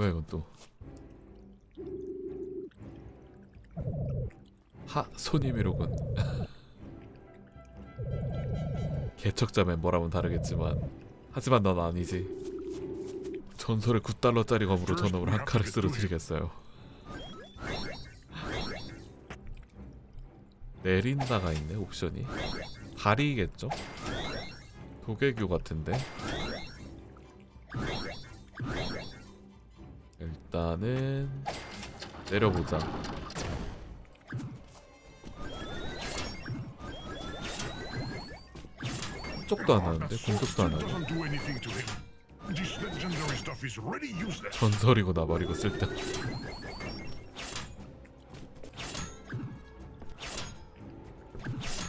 뭐야 이건 또? 하 손님이로군. 개척자 멤버라면 다르겠지만 하지만 넌 아니지. 전설의 9달러짜리 검으로 저놈을 한 칼을 쓰러뜨리겠어요. 내린다가 있네 옵션이. 다리겠죠? 도개교 같은데. 일단은 내려보자. 쪽도 안 하는데 공격도 안 하네. 전설이고 나발이고 쓸데.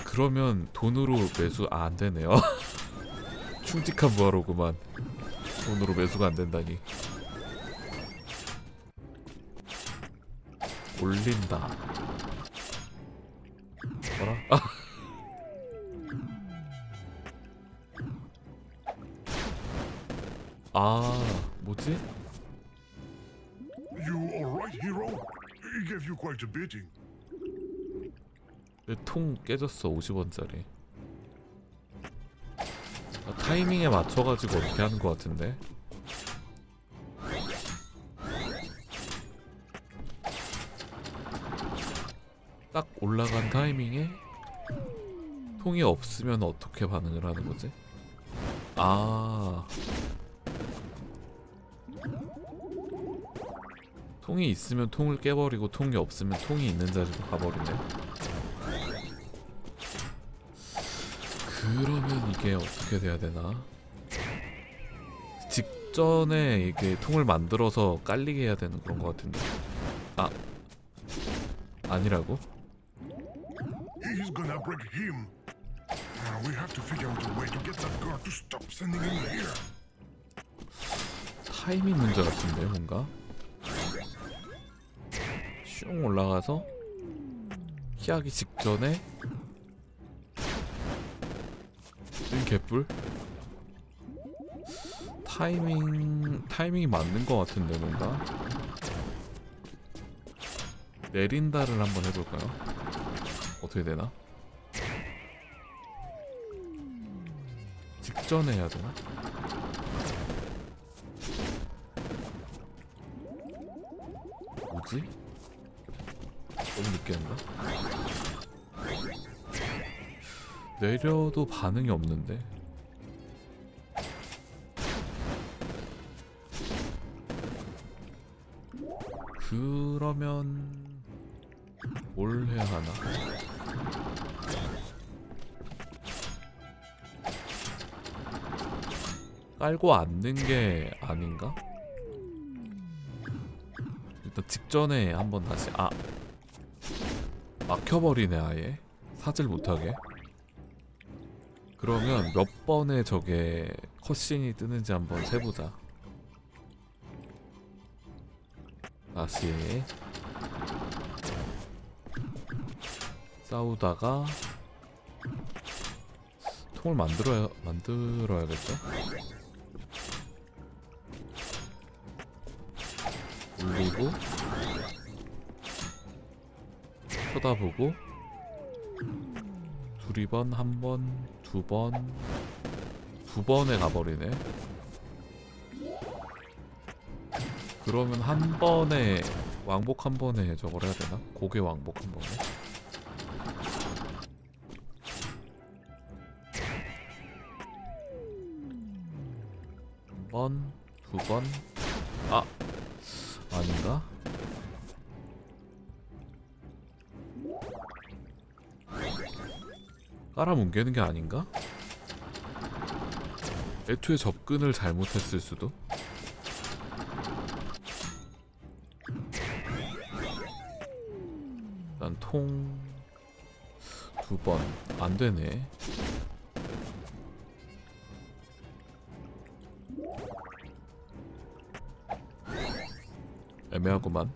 그러면 돈으로 매수 아, 안 되네요. 충직한 부하로구만. 돈으로 매수가 안 된다니. 올린다. 뭐라? 아. 아, 뭐지? You alright, hero? He gave you quite a beating. 내통 깨졌어 50원짜리 아, 타이밍에 맞춰가지고 어떻게 하는 것 같은데 딱 올라간 타이밍에 통이 없으면 어떻게 반응을 하는 거지? 아 통이 있으면 통을 깨버리고 통이 없으면 통이 있는 자리로 가버리네 그러면 이게 어떻게 돼야 되나? 직전에 이게 통을 만들어서 깔리게 해야 되는 그런 것 같은데. 아 아니라고? Gonna break him. Uh, we have to figure out a way to get that guard to stop sending him here. 타이밍 문제 같은데 뭔가? 슝 올라가서 피하기 직전에 이 개뿔? 타이밍 타이밍이 맞는 것 같은데 뭔가? 내린다를 한번 해볼까요? 어떻게 되나? 직전에 해야 되나? 뭐지? 너무 늦게 한다? 내려도 반응이 없는데 그러면 뭘 해야 하나? 깔고 앉는 게 아닌가? 일단 직전에 한번 다시 아. 막혀버리네 아예. 사질 못하게. 그러면 몇 번에 저게 컷신이 뜨는지 한번 세보자. 다시. 싸우다가 통을 만들어야 만들어야겠죠? 올리고 쳐다보고 두리번 한 번, 두 번, 두 번에 가버리네. 그러면 한 번에 왕복 한 번에 저걸 해야 되나? 고개 왕복 한 번에. 한 번, 두 번. 깔아뭉개는 게 아닌가? 애초에 접근을 잘못했을 수도? 난 통... 두 번. 안 되네. 애매하구만.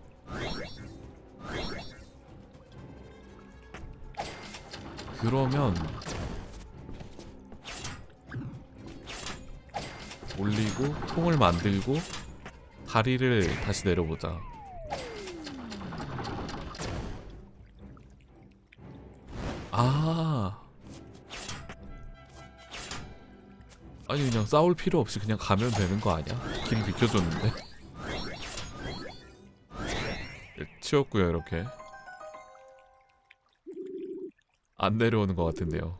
그러면 올리고 통을 만들고 다리를 다시 내려보자. 아. 아니 그냥 싸울 필요 없이 그냥 가면 되는 거 아니야? 길 비켜줬는데. 예, 치웠고요 이렇게. 안 내려오는 것 같은데요.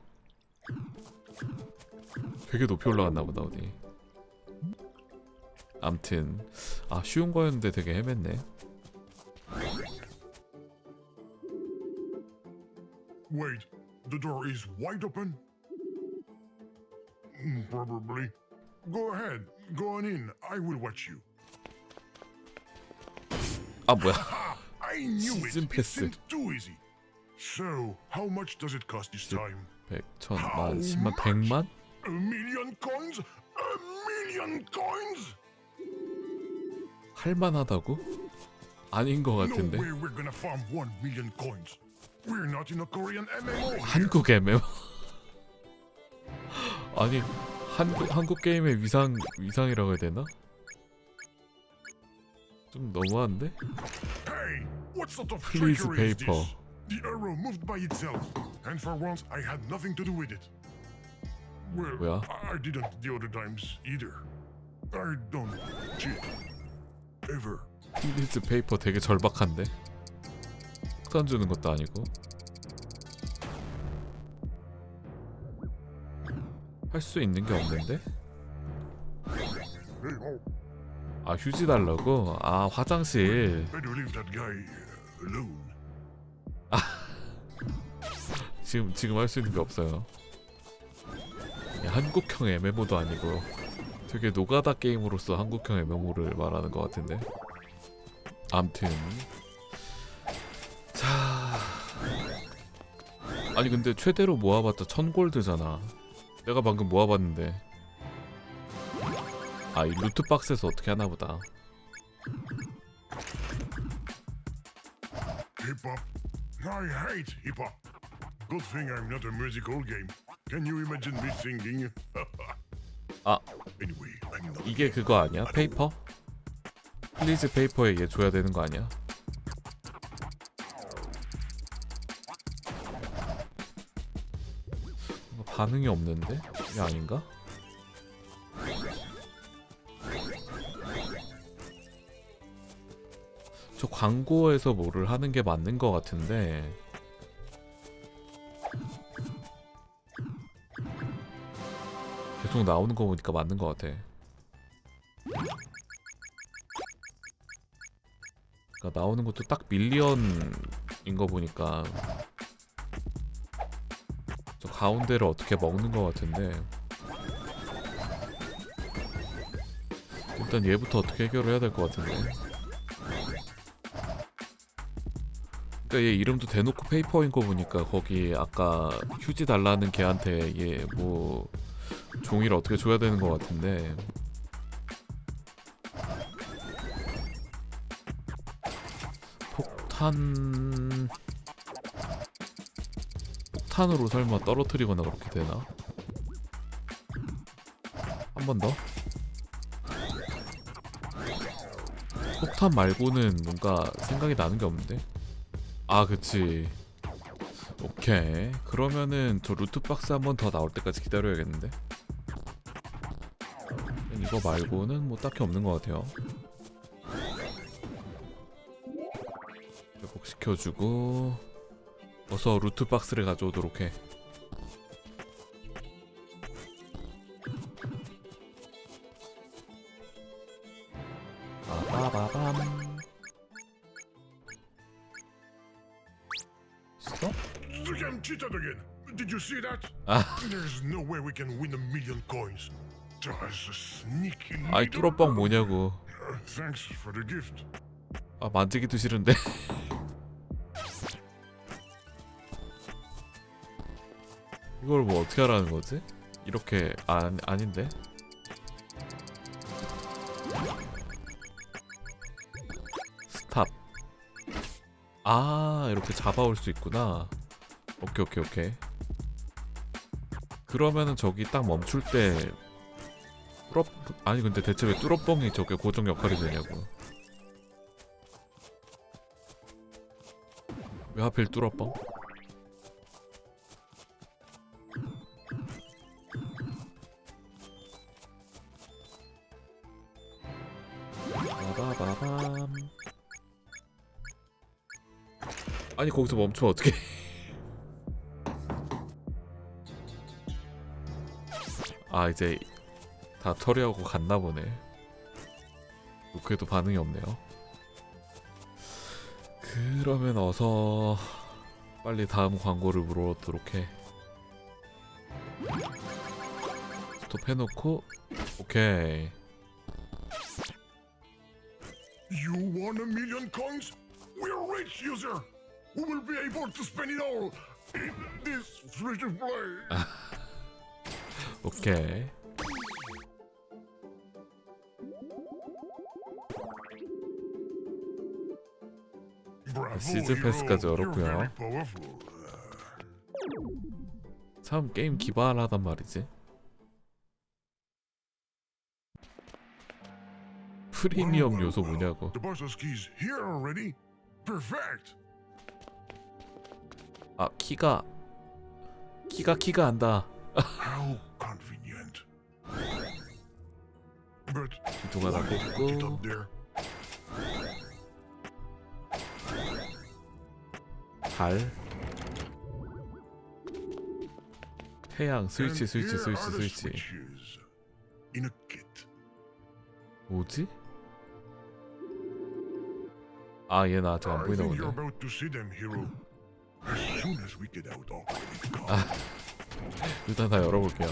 되게 높이 올라갔나 보다 어디. 암튼 아 쉬운 거였는데 되게 헤맸네. Wait, the door is wide open? Mm, Probably. Go ahead, go on in. I will watch you. 아 뭐야? I knew it. Too easy. So, how much does it cost this time? 백, 천, 만, 십만, 백만? A million coins? A million coins? 할만하다고? 아닌 것 No 같은데. way we're gonna farm one million coins. We're not in a Korean MMO. 한국 MMO? 아니 한국 한국 게임의 위상 위상이라고 해야 되나? 좀 너무한데? Hey, what sort of Please, paper. The arrow moved by itself, and for once I had nothing to do with it. Well, 뭐야? I didn't the other times either. I don't cheat. Ever. 필리스 페이퍼 되게 절박한데? 폭탄 주는 것도 아니고 할 수 있는 게 없는데? Hey, oh, 아 휴지 달라고? 아 화장실 better leave that guy uh, alone. 지금 지금 할 수 있는 게 없어요. 야, 한국형 MMO도 아니고 되게 노가다 게임으로서 한국형 MMO를 말하는 것 같은데. 암튼 자 아니 근데 최대로 모아봤자 천 골드잖아. 내가 방금 모아봤는데 아이 루트 박스에서 어떻게 하나 보다. I hate hip hop. Good thing I'm not a musical game. Can you imagine me singing? 아. Anyway, I'm not. 이게 그거 아니야? 페이퍼? 플리즈 페이퍼에 얘 줘야 되는 거 아니야? 반응이 없는데? 이게 아닌가? 광고에서 뭐를 하는 게 맞는 거 같은데. 계속 나오는 거 보니까 맞는 거 같아. 그러니까 나오는 것도 딱 밀리언인 거 보니까 저 가운데를 어떻게 먹는 거 같은데. 일단 얘부터 어떻게 해결을 해야 될 것 같은데 그러니까 얘 이름도 대놓고 페이퍼인 거 보니까 거기 아까 휴지 달라는 걔한테 얘 뭐 종이를 어떻게 줘야 되는 것 같은데 폭탄 폭탄으로 설마 떨어뜨리거나 그렇게 되나? 한 번 더? 폭탄 말고는 뭔가 생각이 나는 게 없는데? 아 그치. 오케이. 그러면은 저 루트박스 한 번 더 나올 때까지 기다려야겠는데? 이거 말고는 뭐 딱히 없는 것 같아요. 회복시켜주고 어서 루트박스를 가져오도록 해 아, There's no way we can win a million coins. That's a sneaky. 아이 뚫어뻥 뭐냐고 Uh, thanks for the gift. 아 만지기도 싫은데 이걸 뭐 어떻게 하라는 거지? 이렇게 아, 아닌데? 스탑 아 이렇게 잡아올 수 있구나 오케이 오케이 오케이 그러면은 저기 딱 멈출 때 뚫어, 아니 근데 대체 왜 뚜러뻥이 저게 고정 역할이 되냐고. 왜 하필? 빠바바밤. 아니 거기서 멈추면 어떡해 아 이제 다 처리하고 갔나 보네. 그래도 반응이 없네요. 그러면 어서 빨리 다음 광고를 물어보도록 해. 스톱 해놓고 오케이. You want a million coins? We're rich, user. We will be able to spend it all in this free to play. 오케이. 시즌 hero. 패스까지 You're 어렵고요. very powerful. 참 게임 기발하단 말이지. 프리미엄 요소. 뭐냐고. 아 키가 키가 키가 한다. 꽂고 up there? 달 태양 스위치 스위치 스위치 스위치. 뭐지? 아 얘는 아직 안 보이나 보네. 아. 일단 다 열어볼게요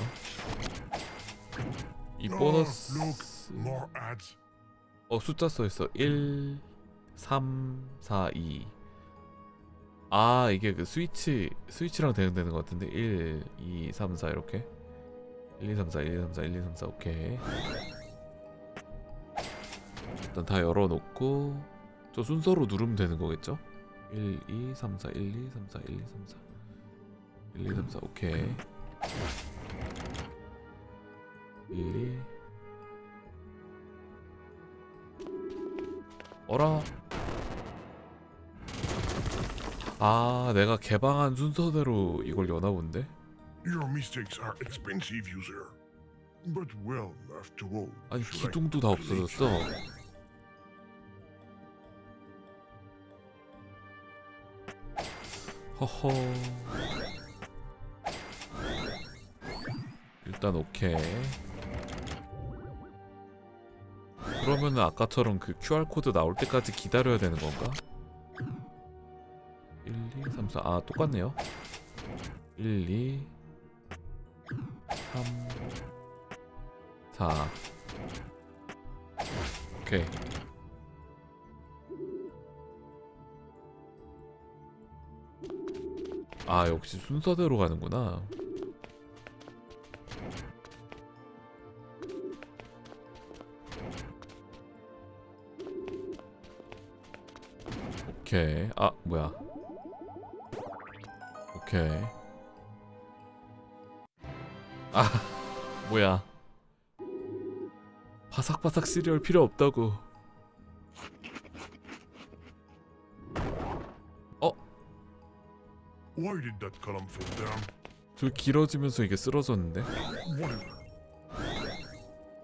이 Oh, 보너스. 어 숫자 써있어. 1 3 4 2 아 이게 그 스위치 스위치랑 대응되는 것 같은데? 1 2 3 4 이렇게? 1 2 3 4 1 2 3 4 1 2 3 4 오케이. 일단 다 열어놓고 저 순서로 누르면 되는 거겠죠? 1 2 3 4 1 2 3 4 1 2 3 4 1 2 3 4 오케이 1 2 어라 아 내가 개방한 순서대로 이걸 여나 본데 Your mistakes are expensive, user. But well, after all, 아니 기둥도 다 없어졌어 허허 일단 오케이 그러면은 아까처럼 그 QR코드 나올 때까지 기다려야 되는 건가? 1, 2, 3, 4. 아, 똑같네요. 1, 2, 3, 4. 오케이. 아, 역시 순서대로 가는구나. 오케이. 아, 뭐야. 오케이. 아, 뭐야. 바삭바삭 시리얼 필요 없다고. Down? 저 길어지면서 이게 쓰러졌는데?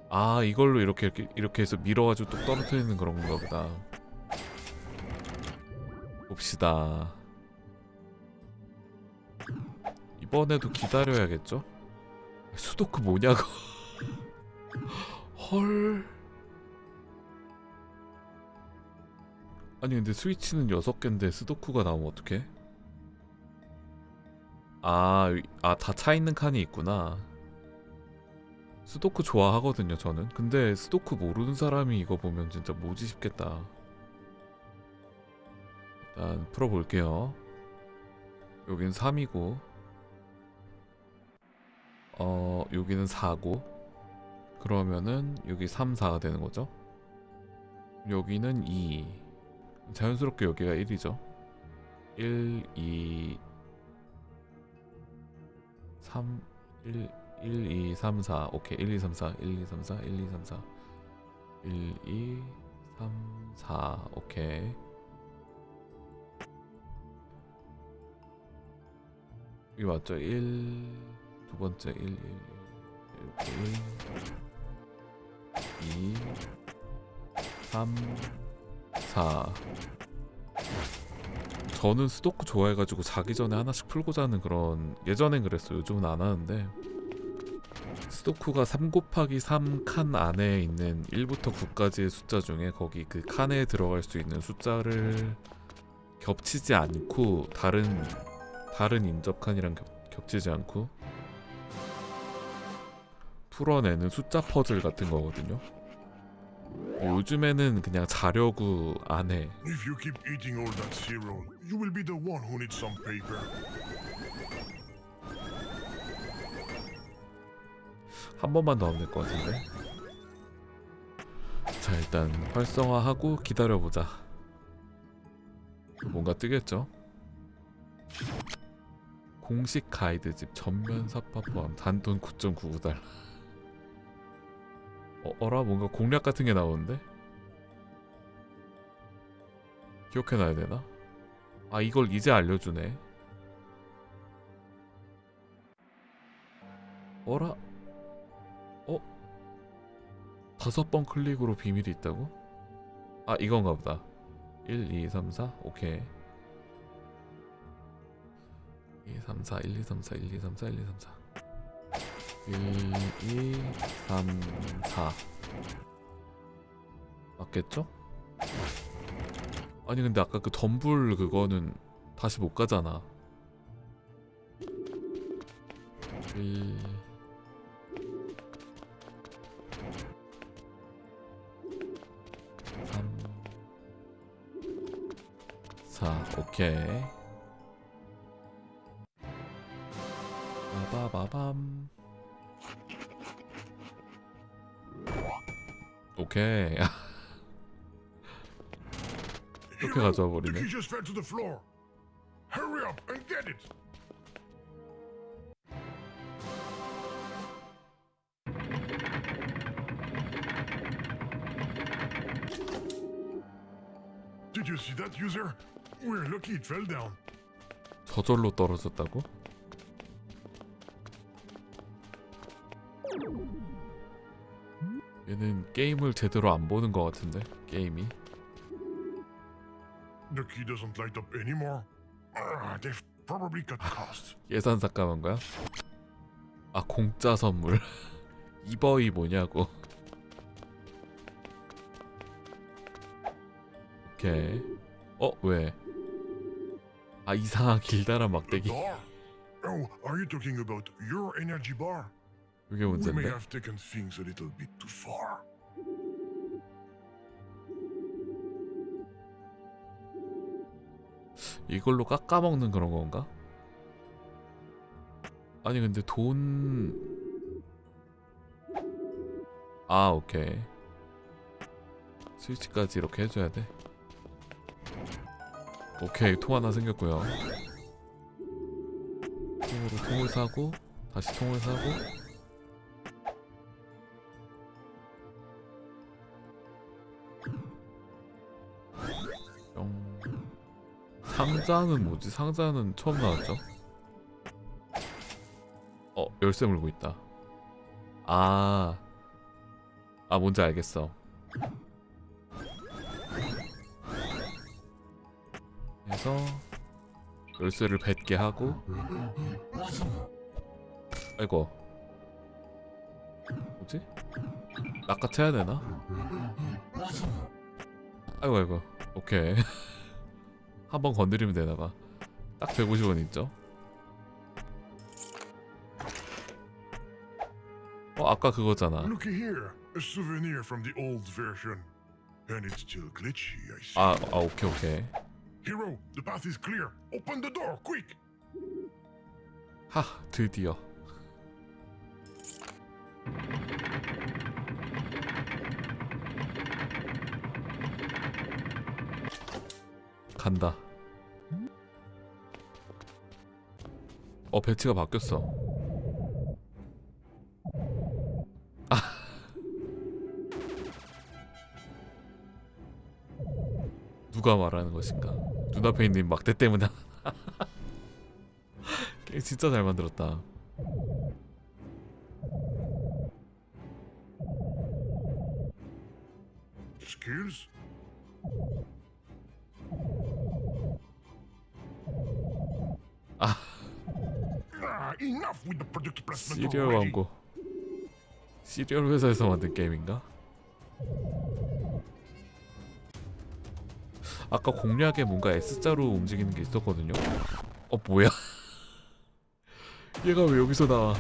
아, 이걸로 이렇게 이렇게 이렇게 해서 밀어가지고 또 떨어뜨리는 그런 건가 보다. 봅시다. 이번에도 기다려야겠죠? 수도크 뭐냐고. 헐. 아니 근데 스위치는 6개인데 스도쿠가 나오면 어떡해? 아, 아 다 차 있는 칸이 있구나. 스도크 좋아하거든요, 저는. 근데 스도크 모르는 사람이 이거 보면 진짜 뭐지 싶겠다. 일단 풀어볼게요. 여긴 3이고, 어, 여기는 4고, 그러면은 여기 3, 4가 되는 거죠. 여기는 2. 자연스럽게 여기가 1이죠. 1, 2, 3, 1, 1 2 3 4 오케이 1 2 3 4 1 2 3 4 1 2 3 4 1 2 3 4 오케이 이 맞죠? 1 두 번째 1 1 1 이렇게 1 2 3 4 저는 스토크 좋아해가지고 자기 전에 하나씩 풀고 자는 그런 예전엔 그랬어요. 요즘은 안 하는데. 스토크가 3 곱하기 3 칸 안에 있는 1부터 9까지의 숫자 중에 거기 그 칸에 들어갈 수 있는 숫자를 겹치지 않고 다른 다른 인접 칸이랑 겹, 겹치지 않고 풀어내는 숫자 퍼즐 같은 거거든요 요즘에는 그냥 자려고 안 해. If you keep eating all that cereal, you will be the one who needs some paper. 한 번만 더 하면 될 것 같은데. 자 일단 활성화하고 기다려보자. 뭔가 뜨겠죠? 공식 가이드집 전면 삽화 포함 단돈 9.99달러. 어, 어라 뭔가 공략 같은 게 나오는데? 기억해놔야 되나? 아 이걸 이제 알려주네. 어라? 다섯 번 클릭으로 비밀이 있다고? 아 이건가 보다 1, 2, 3, 4 오케이 2, 3, 4 1, 2, 3, 4 1, 2, 3, 4 1, 2, 3, 4 1, 2, 3, 4 맞겠죠? 아니 근데 아까 그 덤불 그거는 다시 못 가잖아. 1 3 4 오케이 빠바바밤 오케이 이렇게 가져와 버리네. 저절로 떨어졌다고? 얘는 게임을 제대로 안 보는 것 같은데 게임이 The key doesn't light up anymore. Ah, they've probably cut costs. 예산 삭감한 거야? 아 공짜 선물 이버이 뭐냐고 오케이 어 왜? 아 이상한 길다란 The 막대기 bar? Oh, are you talking about your energy bar? 그게 We may 문제인데. Have taken things a little bit too far. 이걸로 깎아먹는 그런 건가? 아니 근데 돈... 아 오케이. 스위치까지 이렇게 해줘야 돼? 오케이 통 하나 생겼고요. 통으로 통을 사고 다시 통을 사고 상자는 뭐지? 상자는 처음 나왔죠? 어, 열쇠 물고 있다. 아, 아 뭔지 알겠어. 그래서 열쇠를 뱉게 하고, 아이고, 뭐지? 낚아채야 되나? 아이고 아이고, 오케이. 한 번 건드리면 되나봐. 딱 150원 있죠? 어 아까 그거잖아. Looky here, a souvenir from the old version. And it's still glitchy, I see. 아, 아 오케이 오케이. Hero, the path is clear. Open the door, quick! 하 드디어. 간다. 어 배치가 바뀌었어. 아. 누가 말하는 것인가? 눈앞에 있는 막대 때문에. 진짜 잘 만들었다. 시리얼 회사에서 만든 게임인가? 아까 공략에 뭔가 S자로 움직이는 게 있었거든요. 어 뭐야? 얘가 왜 여기서 나와?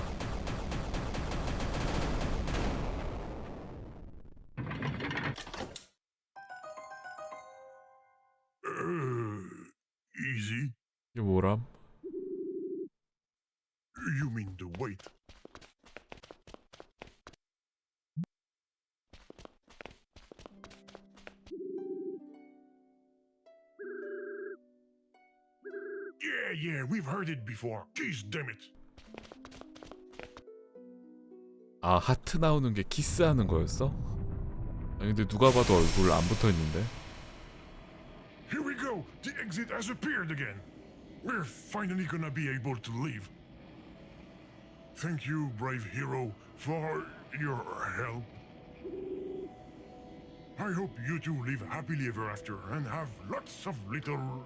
heard it before. Jeez, damn it. 아 하트 나오는 게 키스하는 거였어? 아니 근데 누가 봐도 얼굴 안 붙어 있는데. Here we go. The exit has appeared again. We're finally gonna be able to leave. Thank you, brave hero, for your help. I hope you two live happily ever after and have lots of little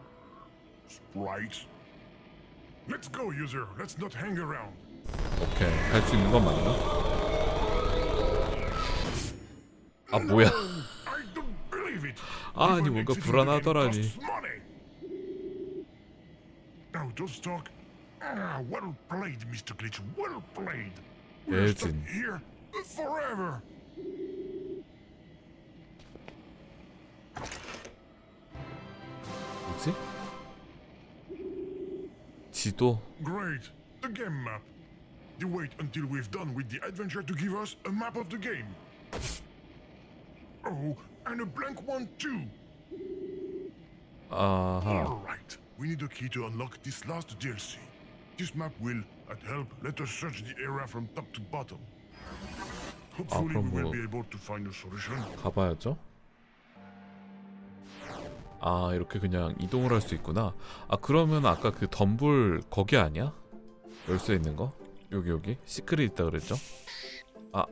sprites. Let's go, user. Let's not hang around. 오케이 갈 수 있는 건 맞나? 아 뭐야? I don't believe it. 아, 아니 Even 뭔가 exiting the game 불안하더라니. costs money. Now just talk. Ah, well played, Mr. Glitch. Well played. We're stuck 예진. here forever. 뭐지? 지도? Great. The game map. You wait until we've done with the adventure to give us a map of the game. Oh, and a blank one too. 아하. All right. We need a key to unlock this last DLC. This map will, at help, let us search the area from top to bottom. Hopefully, 그럼 we will 뭐- be able to find a solution. 가봐야죠. 아 이렇게 그냥 이동을 할 수 있구나. 아 그러면 아까 그 덤불 거기 아니야? 열쇠 있는 거? 여기 여기 시크릿 있다 그랬죠? 아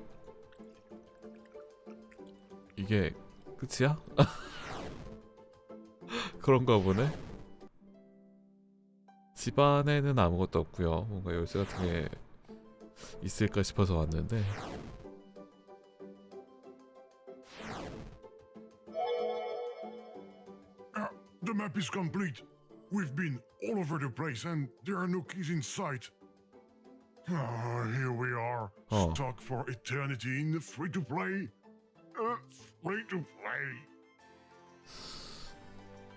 이게 끝이야? 그런가 보네. 집 안에는 아무것도 없고요. 뭔가 열쇠 같은 게 있을까 싶어서 왔는데 the map is complete. We've been all over the place and there are no keys in sight. Ah, here we are, Oh. stuck for eternity in the free to play. Uh, free to play.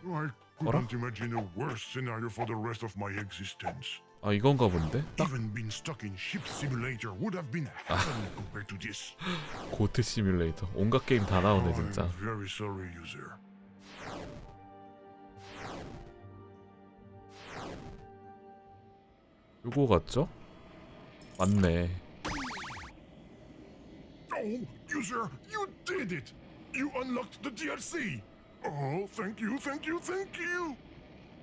I couldn't imagine a worse scenario for the rest of my existence. 아 이건가 본데? 딱 Even being stuck in Ship Simulator would have been heaven compared to this. 고트 시뮬레이터 온갖 게임 다 나오네 진짜 I'm very sorry, user. 요거 같죠? 맞네 Oh, user, you did it! You unlocked the DLC! Oh, thank you, thank you, thank you!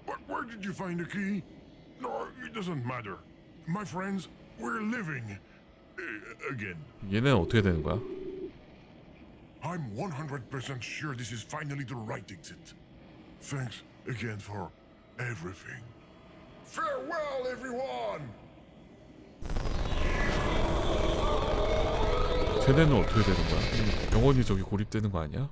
But where did you find the key? No, it doesn't matter. My friends, we're living. Uh, again. 얘는 어떻게 되는 거야? I'm 100% sure this is finally the right exit. Thanks again for everything. Farewell, everyone! 쟤네는 어떻게 되는 거야? 영원히 저기 고립되는 거 아니야?